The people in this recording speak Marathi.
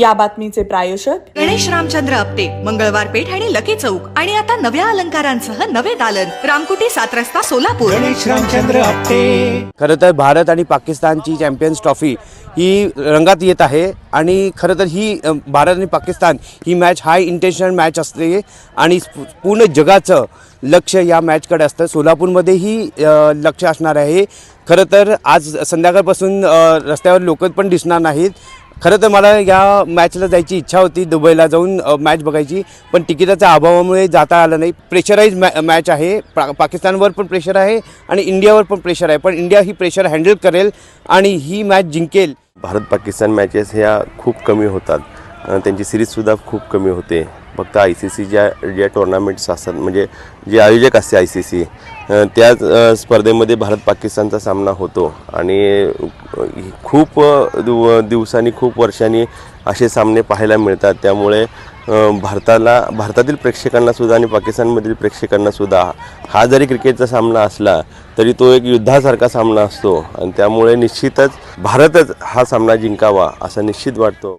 या बातमीचे प्रायोजक गणेश रामचंद्र आपटे मंगळवार पेठ आणि लकी चौक. आणि आता नव्या अलंकारांसह नवे दालन. रामकुटी सात रस्ता सोलापूर. गणेश रामचंद्र आपटे. खरं तर भारत आणि पाकिस्तानची चॅम्पियन्स ट्रॉफी ही रंगात येत आहे. आणि खरं तर ही भारत आणि पाकिस्तान ही मॅच हाय इंटेन्शनल मॅच असते. आणि पूर्ण जगाचं लक्ष या मॅचकडे असतं. सोलापूरमध्येही अ, लक्ष असणार आहे. खरं तर आज संध्याकाळपासून रस्त्यावर लोक पण दिसणार नाहीत. खरं तर मला या मॅचला जायची इच्छा होती दुबईला जाऊन मॅच बघायची. पण तिकिटाच्या अभावामुळे जाता आलं नाही. प्रेशराईज मॅ मॅच आहे. पा पाकिस्तानवर पण प्रेशर आहे आणि इंडियावर पण प्रेशर आहे. पण इंडिया ही प्रेशर हँडल करेल आणि ही मॅच जिंकेल. भारत पाकिस्तान मॅचेस ह्या खूप कमी होतात. त्यांची सिरीजसुद्धा खूप कमी होते. फक्त आय सी सी ज्या ज्या टुर्नामेंट्स असतात म्हणजे जे आयोजक असते आय सी सी त्याच स्पर्धेमध्ये भारत पाकिस्तानचा सामना होतो. आणि खूप दिव दिवसांनी खूप वर्षांनी असे सामने पाहायला मिळतात. त्यामुळे भारताला भारतातील प्रेक्षकांनासुद्धा आणि पाकिस्तानमधील प्रेक्षकांनासुद्धा हा जरी क्रिकेटचा सामना असला तरी तो एक युद्धासारखा सामना असतो. आणि त्यामुळे निश्चितच भारतच हा सामना जिंकावा असा निश्चित वाटतो.